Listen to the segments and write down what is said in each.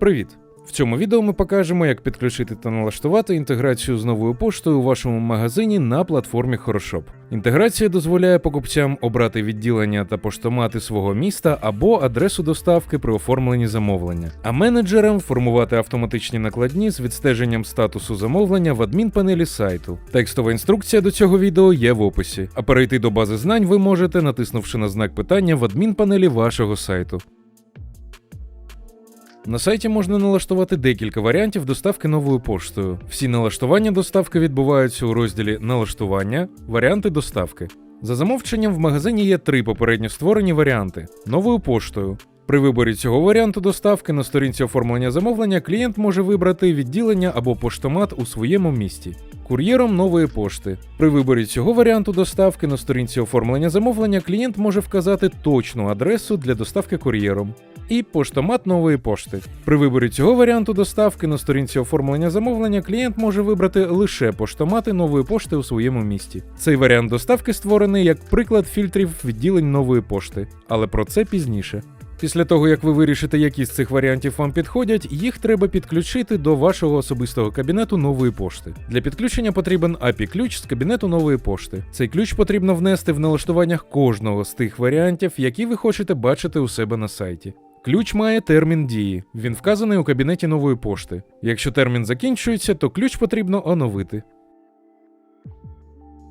Привіт! В цьому відео ми покажемо, як підключити та налаштувати інтеграцію з новою поштою у вашому магазині на платформі Хорошоп. Інтеграція дозволяє покупцям обрати відділення та поштомати свого міста або адресу доставки при оформленні замовлення, а менеджерам формувати автоматичні накладні з відстеженням статусу замовлення в адмінпанелі сайту. Текстова інструкція до цього відео є в описі, а перейти до бази знань ви можете, натиснувши на знак питання в адмінпанелі вашого сайту. На сайті можна налаштувати декілька варіантів доставки новою поштою. Всі налаштування доставки відбуваються у розділі Налаштування, варіанти доставки. За замовченням в магазині є три попередньо створені варіанти новою поштою. При виборі цього варіанту доставки на сторінці оформлення замовлення клієнт може вибрати відділення або поштомат у своєму місті. Кур'єром нової пошти. При виборі цього варіанту доставки на сторінці оформлення замовлення клієнт може вказати точну адресу для доставки кур'єром. І поштомат нової пошти. При виборі цього варіанту доставки на сторінці оформлення замовлення клієнт може вибрати лише поштомати нової пошти у своєму місті. Цей варіант доставки створений як приклад фільтрів відділень нової пошти, але про це пізніше. Після того, як ви вирішите, які з цих варіантів вам підходять, їх треба підключити до вашого особистого кабінету нової пошти. Для підключення потрібен API-ключ з кабінету нової пошти. Цей ключ потрібно внести в налаштуваннях кожного з тих варіантів, які ви хочете бачити у себе на сайті. Ключ має термін дії. Він вказаний у кабінеті нової пошти. Якщо термін закінчується, то ключ потрібно оновити.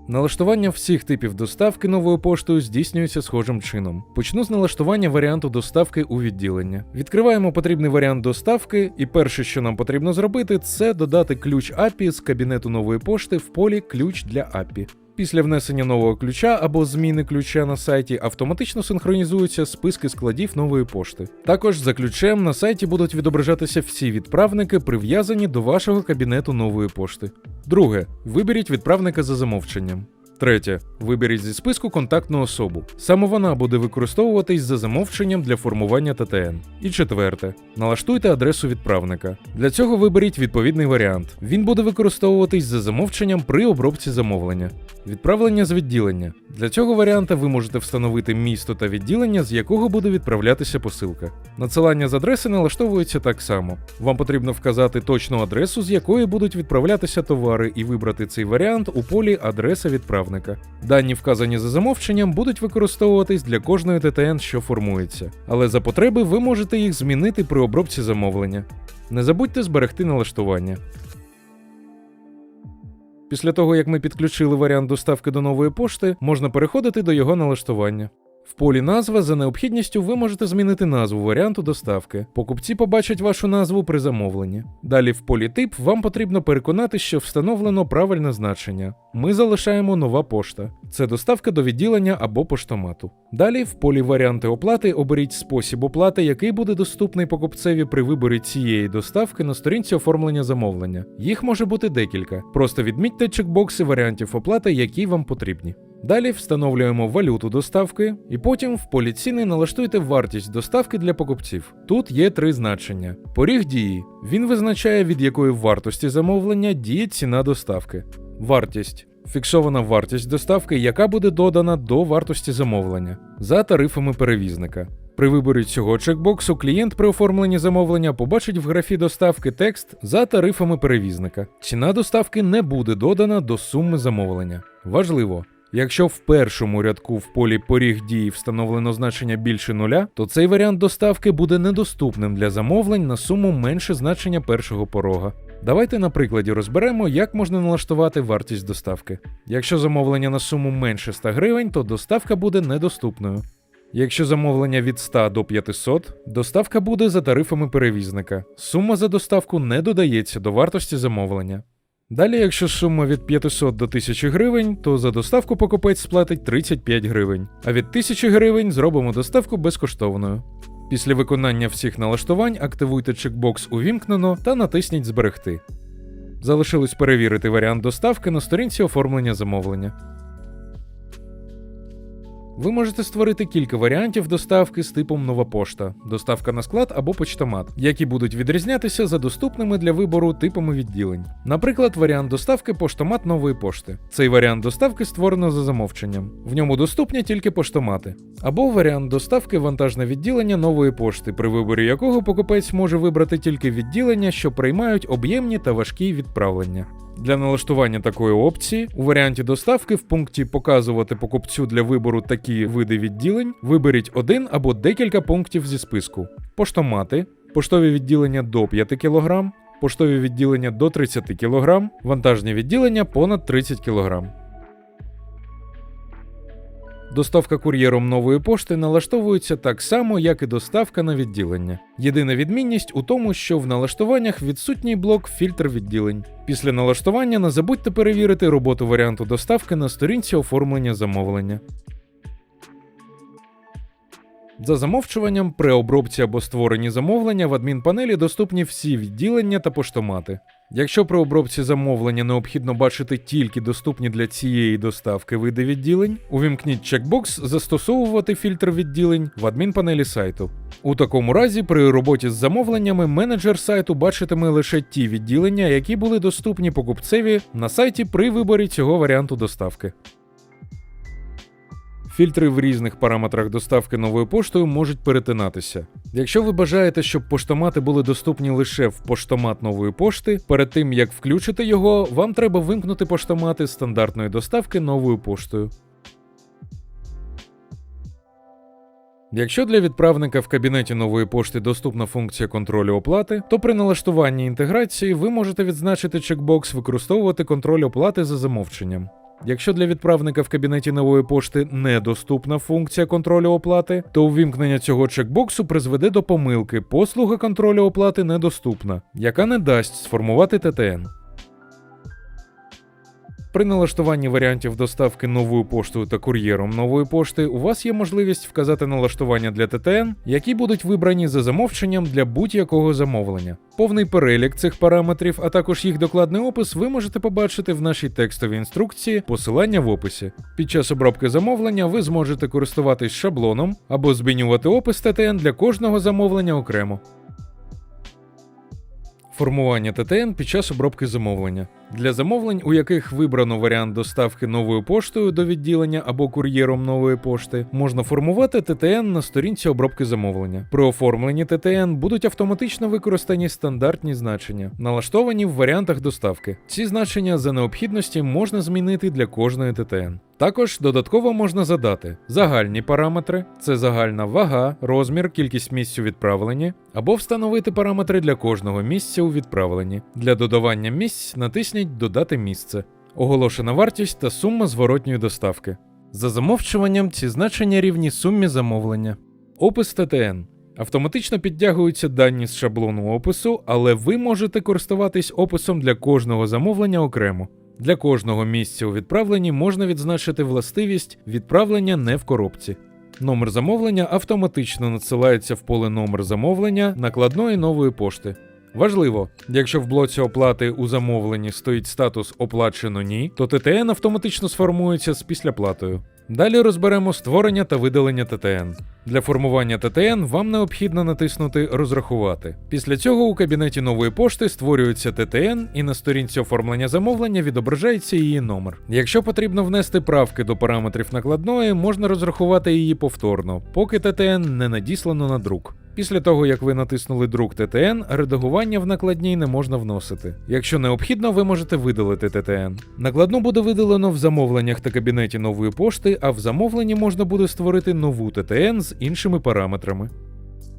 Налаштування всіх типів доставки новою поштою здійснюється схожим чином. Почну з налаштування варіанту доставки у відділення. Відкриваємо потрібний варіант доставки, і перше, що нам потрібно зробити, це додати ключ API з кабінету нової пошти в полі Ключ для API. Після внесення нового ключа або зміни ключа на сайті автоматично синхронізуються списки складів нової пошти. Також за ключем на сайті будуть відображатися всі відправники, прив'язані до вашого кабінету нової пошти. Друге. Виберіть відправника за замовченням. Третє. Виберіть зі списку контактну особу. Саме вона буде використовуватись за замовченням для формування ТТН. І четверте. Налаштуйте адресу відправника. Для цього виберіть відповідний варіант. Він буде використовуватись за замовченням при обробці замовлення. Відправлення з відділення. Для цього варіанта ви можете встановити місто та відділення, з якого буде відправлятися посилка. Надсилання з адреси налаштовується так само. Вам потрібно вказати точну адресу, з якої будуть відправлятися товари, і вибрати цей варіант у полі Адреса відправника. Дані, вказані за замовченням, будуть використовуватись для кожної ТТН, що формується. Але за потреби ви можете їх змінити при обробці замовлення. Не забудьте зберегти налаштування. Після того, як ми підключили варіант доставки до нової пошти, можна переходити до його налаштування. В полі назва за необхідністю ви можете змінити назву варіанту доставки. Покупці побачать вашу назву при замовленні. Далі в полі тип вам потрібно переконати, що встановлено правильне значення. Ми залишаємо нова пошта. Це доставка до відділення або поштомату. Далі в полі варіанти оплати оберіть спосіб оплати, який буде доступний покупцеві при виборі цієї доставки на сторінці оформлення замовлення. Їх може бути декілька. Просто відмітьте чекбокси варіантів оплати, які вам потрібні. Далі встановлюємо валюту доставки, і потім в полі ціни налаштуйте вартість доставки для покупців. Тут є три значення: поріг дії. Він визначає, від якої вартості замовлення діє ціна доставки. Вартість. Фіксована вартість доставки, яка буде додана до вартості замовлення за тарифами перевізника. При виборі цього чекбоксу клієнт при оформленні замовлення побачить в графі доставки текст за тарифами перевізника. Ціна доставки не буде додана до суми замовлення. Важливо. Якщо в першому рядку в полі поріг дії встановлено значення більше нуля, то цей варіант доставки буде недоступним для замовлень на суму менше значення першого порога. Давайте на прикладі розберемо, як можна налаштувати вартість доставки. Якщо замовлення на суму менше 100 гривень, то доставка буде недоступною. Якщо замовлення від 100 до 500, доставка буде за тарифами перевізника. Сума за доставку не додається до вартості замовлення. Далі, якщо сума від 500 до 1000 гривень, то за доставку покупець сплатить 35 гривень, а від 1000 гривень зробимо доставку безкоштовною. Після виконання всіх налаштувань активуйте чекбокс Увімкнено та натисніть Зберегти. Залишилось перевірити варіант доставки на сторінці оформлення замовлення. Ви можете створити кілька варіантів доставки з типом нова пошта, доставка на склад або почтомат, які будуть відрізнятися за доступними для вибору типами відділень. Наприклад, варіант доставки поштомат нової пошти. Цей варіант доставки створено за замовченням. В ньому доступні тільки поштомати. Або варіант доставки вантажне відділення нової пошти, при виборі якого покупець може вибрати тільки відділення, що приймають об'ємні та важкі відправлення. Для налаштування такої опції у варіанті доставки в пункті Показувати покупцю для вибору такі види відділень виберіть один або декілька пунктів зі списку: поштомати, поштові відділення до 5 кг, поштові відділення до 30 кг, вантажні відділення понад 30 кг. Доставка кур'єром нової пошти налаштовується так само, як і доставка на відділення. Єдина відмінність у тому, що в налаштуваннях відсутній блок фільтр відділень. Після налаштування не забудьте перевірити роботу варіанту доставки на сторінці оформлення замовлення. За замовчуванням, при обробці або створенні замовлення в адмінпанелі доступні всі відділення та поштомати. Якщо при обробці замовлення необхідно бачити тільки доступні для цієї доставки види відділень, увімкніть чекбокс Застосовувати фільтр відділень в адмінпанелі сайту. У такому разі, при роботі з замовленнями менеджер сайту бачитиме лише ті відділення, які були доступні покупцеві на сайті при виборі цього варіанту доставки. Фільтри в різних параметрах доставки новою поштою можуть перетинатися. Якщо ви бажаєте, щоб поштомати були доступні лише в поштомат нової пошти, перед тим як включити його, вам треба вимкнути поштомати стандартної доставки новою поштою. Якщо для відправника в кабінеті нової пошти доступна функція контролю оплати, то при налаштуванні інтеграції ви можете відзначити чекбокс використовувати контроль оплати за замовченням. Якщо для відправника в кабінеті нової пошти недоступна функція контролю оплати, то увімкнення цього чекбоксу призведе до помилки послуга контролю оплати недоступна, яка не дасть сформувати ТТН. При налаштуванні варіантів доставки новою поштою та кур'єром нової пошти у вас є можливість вказати налаштування для ТТН, які будуть вибрані за замовченням для будь-якого замовлення. Повний перелік цих параметрів, а також їх докладний опис ви можете побачити в нашій текстовій інструкції, посилання в описі. Під час обробки замовлення ви зможете користуватись шаблоном або змінювати опис ТТН для кожного замовлення окремо. Формування ТТН під час обробки замовлення. Для замовлень, у яких вибрано варіант доставки новою поштою до відділення або кур'єром нової пошти, можна формувати ТТН на сторінці обробки замовлення. При оформленні ТТН будуть автоматично використані стандартні значення, налаштовані в варіантах доставки. Ці значення за необхідності можна змінити для кожної ТТН. Також додатково можна задати загальні параметри це загальна вага, розмір, кількість місць у відправленні, або встановити параметри для кожного місця у відправленні. Для додавання місць натисніть Додати місце, оголошена вартість та сума зворотньої доставки. За замовчуванням ці значення рівні сумі замовлення. Опис ТТН. Автоматично підтягуються дані з шаблону опису, але ви можете користуватись описом для кожного замовлення окремо. Для кожного місця у відправленні можна відзначити властивість відправлення не в коробці. Номер замовлення автоматично надсилається в поле номер замовлення накладної нової пошти. Важливо, якщо в блоці оплати у замовленні стоїть статус Оплачено ні, то ТТН автоматично сформується з післяплатою. Далі розберемо створення та видалення ТТН. Для формування ТТН вам необхідно натиснути Розрахувати. Після цього у кабінеті нової пошти створюється ТТН, і на сторінці оформлення замовлення відображається її номер. Якщо потрібно внести правки до параметрів накладної, можна розрахувати її повторно, поки ТТН не надіслано на друк. Після того, як ви натиснули друк ТТН, редагування в накладній не можна вносити. Якщо необхідно, ви можете видалити ТТН. Накладну буде видалено в замовленнях та кабінеті нової пошти, а в замовленні можна буде створити нову ТТН з іншими параметрами.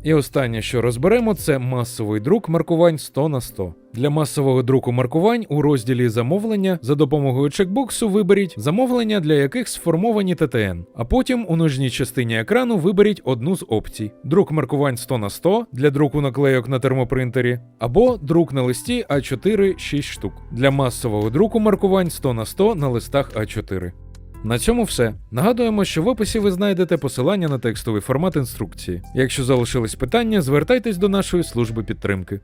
І останнє, що розберемо, це масовий друк маркувань 100 на 100. Для масового друку маркувань у розділі замовлення за допомогою чекбоксу виберіть замовлення, для яких сформовані ТТН, а потім у нижній частині екрану виберіть одну з опцій: друк маркувань 100 на 100 для друку наклейок на термопринтері, або друк на листі А4 6 штук для масового друку маркувань 100 на 100 на листах А4. На цьому все. Нагадуємо, що в описі ви знайдете посилання на текстовий формат інструкції. Якщо залишились питання, звертайтесь до нашої служби підтримки.